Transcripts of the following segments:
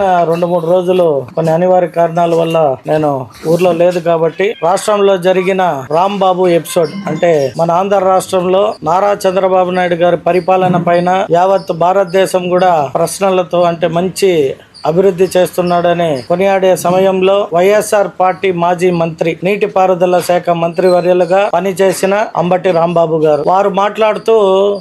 గడిచిన రెండు మూడు రోజులు కొన్ని అనివార్య కారణాల వల్ల నేను ఊర్లో లేదు కాబట్టి రాష్ట్రంలో జరిగిన రాంబాబు ఎపిసోడ్ అంటే మన ఆంధ్ర రాష్ట్రంలో నారా చంద్రబాబు నాయుడు గారి పరిపాలన పైన యావత్ భారతదేశం కూడా ప్రశ్నలతో అంటే మంచి అభివృద్ధి చేస్తున్నాడని కొనియాడే సమయంలో వైఎస్ఆర్ పార్టీ మాజీ మంత్రి నీటిపారుదల శాఖ మంత్రి వర్యులుగా పనిచేసిన అంబటి రాంబాబు గారు. వారు మాట్లాడుతూ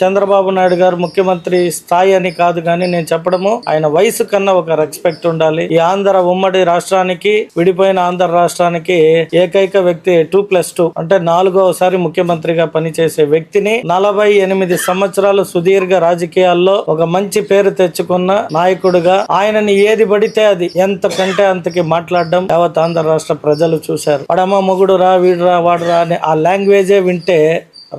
చంద్రబాబు నాయుడు గారు ముఖ్యమంత్రి స్థాయి అని కాదు కానీ నేను చెప్పడము ఆయన వయసు కన్నా ఒక రెస్పెక్ట్ ఉండాలి. ఈ ఆంధ్ర ఉమ్మడి రాష్ట్రానికి విడిపోయిన ఆంధ్ర రాష్ట్రానికి ఏకైక వ్యక్తి టూ ప్లస్ టూ అంటే నాలుగోసారి ముఖ్యమంత్రిగా పనిచేసే వ్యక్తిని నలభై ఎనిమిది సంవత్సరాలు సుదీర్ఘ రాజకీయాల్లో ఒక మంచి పేరు తెచ్చుకున్న నాయకుడిగా ఆయనని ఏ ఏది పడితే అది. ఎంత కంటే అంతకి మాట్లాడడం యావత్ ఆంధ్ర రాష్ట్ర ప్రజలు చూశారు. వాడమ్మ మొగుడు రా వీడు రా వాడు రా అని ఆ లాంగ్వేజే వింటే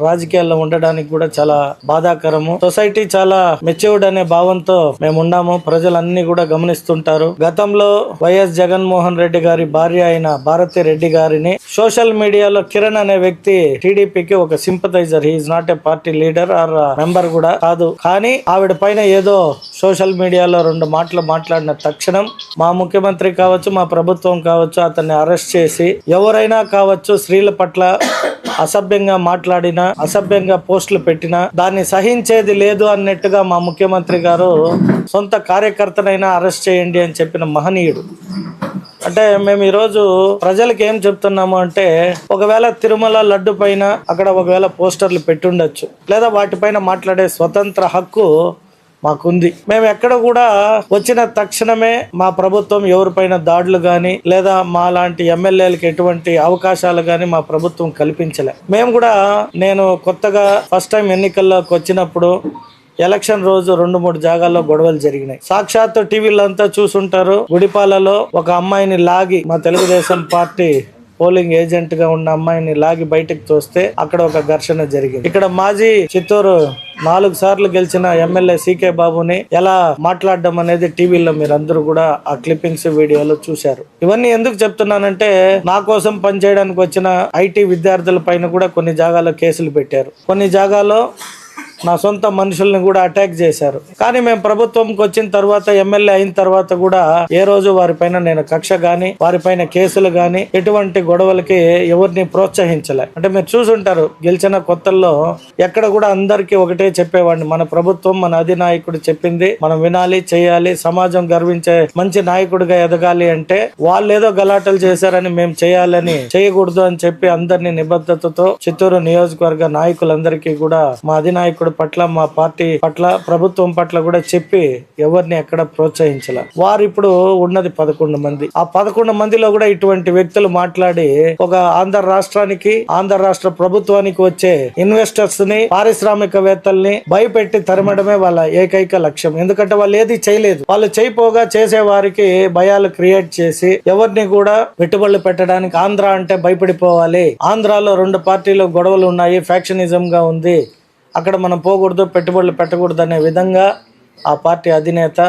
రాజకీయాల్లో ఉండడానికి కూడా చాలా బాధాకరము. సొసైటీ చాలా మెచ్యూర్డ్ అనే భావంతో మేము ఉన్నాము ప్రజలన్నీ కూడా గమనిస్తుంటారు. గతంలో వైఎస్ జగన్మోహన్ రెడ్డి గారి భార్య అయిన భారతి రెడ్డి గారిని సోషల్ మీడియాలో కిరణ్ అనే వ్యక్తి టీడీపీకి ఒక sympathiser. He's not a party leader or member కూడా కాదు. కానీ ఆవిడ పైన ఏదో సోషల్ మీడియాలో రెండు మాటలు మాట్లాడిన తక్షణం మా ముఖ్యమంత్రి కావచ్చు మా ప్రభుత్వం కావచ్చు అతన్ని అరెస్ట్ చేసి ఎవరైనా కావచ్చు స్త్రీల పట్ల అసభ్యంగా మాట్లాడినా అసభ్యంగా పోస్టులు పెట్టినా దాన్ని సహించేది లేదు అన్నట్టుగా మా ముఖ్యమంత్రి గారు సొంత కార్యకర్తనైనా అరెస్ట్ చేయండి అని చెప్పిన మహనీయుడు. అంటే మేము ఈరోజు ప్రజలకు ఏం చెప్తున్నాము అంటే ఒకవేళ తిరుమల లడ్డు పైన అక్కడ ఒకవేళ పోస్టర్లు పెట్టుండొచ్చు లేదా వాటిపైన మాట్లాడే స్వతంత్ర హక్కు మాకుంది. మేము ఎక్కడ కూడా వచ్చిన తక్షణమే మా ప్రభుత్వం ఎవరిపైన దాడులు కానీ లేదా మా లాంటి ఎమ్మెల్యేలకు ఎటువంటి అవకాశాలు కానీ మా ప్రభుత్వం కల్పించలే. మేము కూడా నేను కొత్తగా ఫస్ట్ టైం ఎన్నికల్లోకి వచ్చినప్పుడు ఎలక్షన్ రోజు రెండు మూడు జాగాల్లో గొడవలు జరిగినాయి. సాక్షాత్తు టీవీలు అంతా చూసుంటారు గుడిపాలలో ఒక అమ్మాయిని లాగి మా తెలుగుదేశం పార్టీ పోలింగ్ ఏజెంట్గా ఉన్న అమ్మాయిని లాగి బయటకు తోస్తే అక్కడ ఒక ఘర్షణ జరిగింది. ఇక్కడ మాజీ చిత్తూరు నాలుగు సార్లు గెలిచిన ఎమ్మెల్యే సీకే బాబుని ఎలా మాట్లాడడం అనేది టీవీలో మీరు అందరూ కూడా ఆ క్లిప్పింగ్స్ వీడియోలో చూశారు. ఇవన్నీ ఎందుకు చెప్తున్నానంటే నా కోసం పనిచేయడానికి వచ్చిన ఐటీ విద్యార్థుల పైన కూడా కొన్ని జాగాలో కేసులు పెట్టారు. కొన్ని జాగాలో నా సొంత మనుషుల్ని కూడా అటాక్ చేశారు. కానీ మేము ప్రభుత్వంకి వచ్చిన తర్వాత ఎమ్మెల్యే అయిన తర్వాత కూడా ఏ రోజు వారిపైన నేను కక్ష గాని వారిపైన కేసులు గాని ఎటువంటి గొడవలకి ఎవరిని ప్రోత్సహించలే. అంటే మీరు చూసుంటారు గెలిచిన కొత్తల్లో ఎక్కడ కూడా అందరికీ ఒకటే చెప్పేవాడిని. మన ప్రభుత్వం మన అధినాయకుడు చెప్పింది మనం వినాలి చేయాలి సమాజం గర్వించే మంచి నాయకుడిగా ఎదగాలి అంటే వాళ్ళు ఏదో గలాటలు చేశారని మేము చేయాలని చేయకూడదు అని చెప్పి అందరినీ నిబద్ధతతో చిత్తూరు నియోజకవర్గ నాయకులందరికీ కూడా మా అధినాయకుడు పట్ల మా పార్టీ పట్ల ప్రభుత్వం పట్ల కూడా చెప్పి ఎవరిని ఎక్కడ ప్రోత్సహించాల. వారు ఇప్పుడు ఉన్నది పదకొండు మంది. ఆ పదకొండు మందిలో కూడా ఇటువంటి వ్యక్తులు మాట్లాడి ఒక ఆంధ్ర రాష్ట్రానికి ఆంధ్ర రాష్ట్ర ప్రభుత్వానికి వచ్చే ఇన్వెస్టర్స్ని పారిశ్రామికవేత్తల్ని భయపెట్టి తరమడమే వాళ్ళ ఏకైక లక్ష్యం. ఎందుకంటే వాళ్ళు ఏది చేయలేదు. వాళ్ళు చేయపోగా చేసే వారికి భయాలు క్రియేట్ చేసి ఎవరిని కూడా పెట్టుబడులు పెట్టడానికి ఆంధ్ర అంటే భయపడిపోవాలి. ఆంధ్రాలో రెండు పార్టీలు గొడవలు ఉన్నాయి. ఫ్యాక్షనిజం గా ఉంది. అక్కడ మనం పోకూడదు పెట్టుబడులు పెట్టకూడదు అనే విధంగా ఆ పార్టీ అధినేత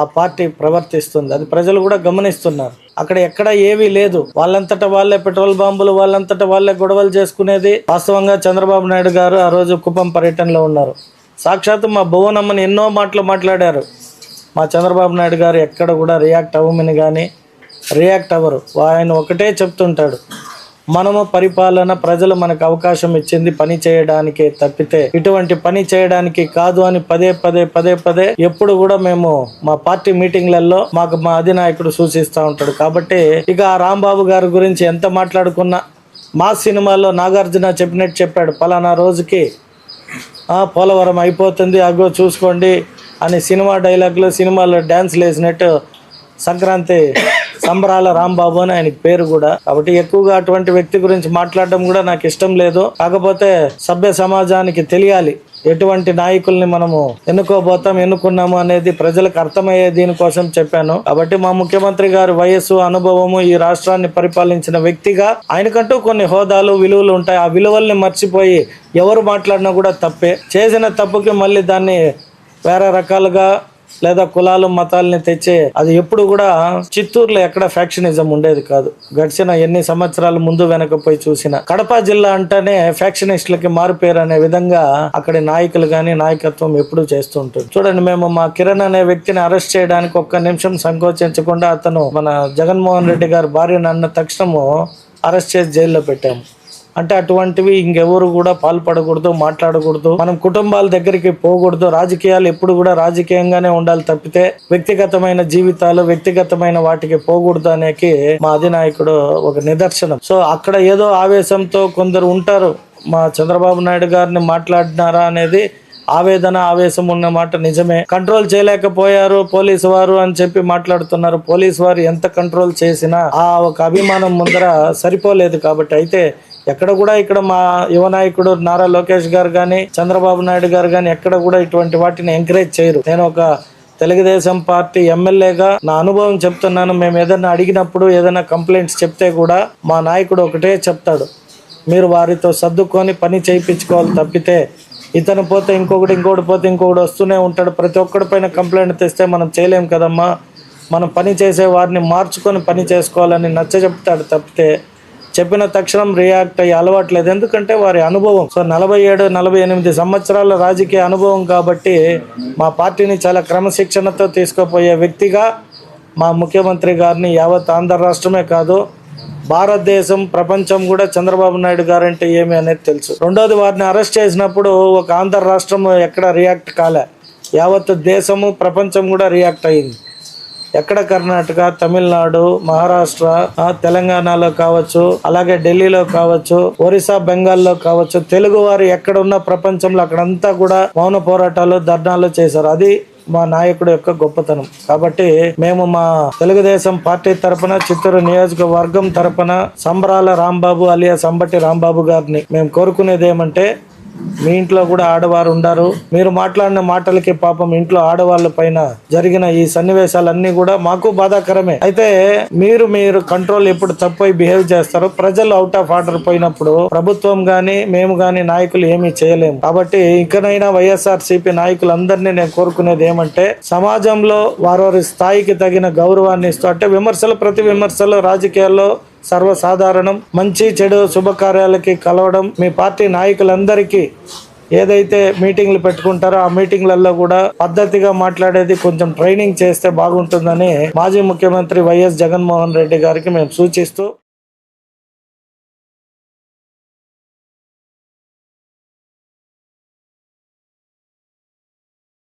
ఆ పార్టీ ప్రవర్తిస్తుంది. అది ప్రజలు కూడా గమనిస్తున్నారు. అక్కడ ఎక్కడ ఏమీ లేదు. వాళ్ళంతటా వాళ్ళే పెట్రోల్ బాంబులు వాళ్ళంతటా వాళ్ళే గొడవలు చేసుకునేది వాస్తవంగా చంద్రబాబు నాయుడు గారు ఆ రోజు కుప్పం పర్యటనలో ఉన్నారు. సాక్షాత్తు మా భువనమ్మని ఎన్నో మాటలు మాట్లాడారు. మా చంద్రబాబు నాయుడు గారు ఎక్కడ కూడా రియాక్ట్ అవ్వమని కానీ రియాక్ట్ అవ్వరు. ఆయన ఒకటే చెప్తుంటాడు. మనము పరిపాలన ప్రజలు మనకు అవకాశం ఇచ్చింది పని చేయడానికి తప్పితే ఇటువంటి పని చేయడానికి కాదు అని పదే పదే పదే పదే ఎప్పుడు కూడా మేము మా పార్టీ మీటింగ్లలో మాకు మా అధినాయకుడు సూచిస్తూ ఉంటాడు. కాబట్టి ఇక రాంబాబు గారి గురించి ఎంత మాట్లాడుకున్నా మా సినిమాలో నాగార్జున చెప్పినట్టు చెప్పాడు పలానా రోజుకి పోలవరం అయిపోతుంది అగో చూసుకోండి అని సినిమా డైలాగ్లో సినిమాలో డ్యాన్స్లు వేసినట్టు సంక్రాంతి సంబరాల రాంబాబు అని ఆయనకి పేరు కూడా. కాబట్టి ఎక్కువగా అటువంటి వ్యక్తి గురించి మాట్లాడడం కూడా నాకు ఇష్టం లేదు. కాకపోతే సభ్య సమాజానికి తెలియాలి. ఎటువంటి నాయకుల్ని మనము ఎన్నుకోబోతాం ఎన్నుకున్నాము అనేది ప్రజలకు అర్థమయ్యే దీనికోసం చెప్పాను. కాబట్టి మా ముఖ్యమంత్రి గారి వయస్సు అనుభవము ఈ రాష్ట్రాన్ని పరిపాలించిన వ్యక్తిగా ఆయనకంటూ కొన్ని హోదాలు విలువలు ఉంటాయి. ఆ విలువల్ని మర్చిపోయి ఎవరు మాట్లాడినా కూడా తప్పే. చేసిన తప్పుకి మళ్ళీ దాన్ని వేరే రకాలుగా లేదా కులాలు మతాలని తెచ్చే అది ఎప్పుడు కూడా చిత్తూరులో ఎక్కడ ఫ్యాక్షనిజం ఉండేది కాదు. గడిచిన ఎన్ని సంవత్సరాలు ముందు వెనకపోయి చూసిన కడప జిల్లా అంటేనే ఫ్యాక్షనిస్టులకి మారుపేరు అనే విధంగా అక్కడి నాయకులు గాని నాయకత్వం ఎప్పుడు చేస్తుంటుంది చూడండి మేము మా కిరణ్ అనే వ్యక్తిని అరెస్ట్ చేయడానికి ఒక్క నిమిషం సంకోచించకుండా అతను మన జగన్మోహన్ రెడ్డి గారి భార్యను అన్న తక్షణము అరెస్ట్ చేసి జైల్లో పెట్టాము. అంటే అటువంటివి ఇంకెవరు కూడా పాల్పడకూడదు మాట్లాడకూడదు. మనం కుటుంబాల దగ్గరికి పోకూడదు. రాజకీయాలు ఎప్పుడు కూడా రాజకీయంగానే ఉండాలి తప్పితే వ్యక్తిగతమైన జీవితాలు వ్యక్తిగతమైన వాటికి పోకూడదు అనేకి మా అధినాయకుడు ఒక నిదర్శనం. సో అక్కడ ఏదో ఆవేశంతో కొందరు ఉంటారు. మా చంద్రబాబు నాయుడు గారిని మాట్లాడినారా అనేది ఆవేదన ఆవేశం ఉన్న మాట నిజమే. కంట్రోల్ చేయలేకపోయారు పోలీసు వారు అని చెప్పి మాట్లాడుతున్నారు. పోలీసు వారు ఎంత కంట్రోల్ చేసినా ఆ ఒక అభిమానం ముందర సరిపోలేదు కాబట్టి అయితే ఎక్కడ కూడా ఇక్కడ మా యువ నాయకుడు నారా లోకేష్ గారు కానీ చంద్రబాబు నాయుడు గారు కానీ ఎక్కడ కూడా ఇటువంటి వాటిని ఎంకరేజ్ చేయరు. నేను ఒక తెలుగుదేశం పార్టీ ఎమ్మెల్యేగా నా అనుభవం చెప్తున్నాను. మేము ఏదైనా అడిగినప్పుడు ఏదైనా కంప్లైంట్స్ చెప్తే కూడా మా నాయకుడు ఒకటే చెప్తాడు. మీరు వారితో సర్దుకొని పని చేయించుకోవాలి తప్పితే ఇతను పోతే ఇంకొకటి ఇంకొకటి పోతే ఇంకొకటి వస్తూనే ఉంటాడు. ప్రతి ఒక్కడి పైన కంప్లైంట్ తెస్తే మనం చేయలేం కదమ్మా. మనం పని చేసే వారిని మార్చుకొని పని చేసుకోవాలని నచ్చ చెప్తాడు తప్పితే చెప్పిన తక్షణం రియాక్ట్ అయ్యి అలవాట్లేదు ఎందుకంటే వారి అనుభవం. సో నలభై ఏడు నలభై ఎనిమిది సంవత్సరాల రాజకీయ అనుభవం కాబట్టి మా పార్టీని చాలా క్రమశిక్షణతో తీసుకుపోయే వ్యక్తిగా మా ముఖ్యమంత్రి గారిని యావత్ ఆంధ్ర రాష్ట్రమే కాదు భారతదేశం ప్రపంచం కూడా చంద్రబాబు నాయుడు గారంటే ఏమి అనేది తెలుసు. రెండోది వారిని అరెస్ట్ చేసినప్పుడు ఒక ఆంధ్ర రాష్ట్రం ఎక్కడ రియాక్ట్ కాలే. యావత్ దేశము ప్రపంచం కూడా రియాక్ట్ అయింది. ఎక్కడ కర్ణాటక తమిళనాడు మహారాష్ట్ర తెలంగాణలో కావచ్చు అలాగే ఢిల్లీలో కావచ్చు ఒరిస్సా బెంగాల్లో కావచ్చు తెలుగు వారు ఎక్కడ ప్రపంచంలో అక్కడంతా కూడా మౌన పోరాటాలు ధర్నాలు చేశారు. అది మా నాయకుడు యొక్క గొప్పతనం. కాబట్టి మేము మా తెలుగుదేశం పార్టీ తరపున చిత్తూరు నియోజకవర్గం తరపున సంబరాల రాంబాబు అలియా సంబట్టి రాంబాబు గారిని మేము కోరుకునేది ఏమంటే మీ ఇంట్లో కూడా ఆడవారు ఉండారు. మీరు మాట్లాడిన మాటలకి పాపం ఇంట్లో ఆడవాళ్ళ పైన జరిగిన ఈ సన్నివేశాలన్నీ కూడా మాకు బాధాకరమే. అయితే మీరు మీరు కంట్రోల్ ఎప్పుడు తప్పై బిహేవ్ చేస్తారో ప్రజలు అవుట్ ఆఫ్ ఆర్డర్ పోయినప్పుడు ప్రభుత్వం గాని మేము గాని నాయకులు ఏమీ చేయలేము. కాబట్టి ఇకనైనా వైఎస్ఆర్ సిపి నాయకులందరినీ నేను కోరుకునేది ఏమంటే సమాజంలో వారి స్థాయికి తగిన గౌరవాన్ని ఇస్తూ అంటే విమర్శలు ప్రతి విమర్శలు రాజకీయాల్లో సర్వసాధారణం మంచి చెడు శుభకార్యాలకి కలవడం మీ పార్టీ నాయకులందరికీ ఏదైతే మీటింగ్లు పెట్టుకుంటారో ఆ మీటింగ్లలో కూడా పద్ధతిగా మాట్లాడేది కొంచెం ట్రైనింగ్ చేస్తే బాగుంటుందని మాజీ ముఖ్యమంత్రి వైఎస్ జగన్మోహన్ రెడ్డి గారికి మేము సూచిస్తూ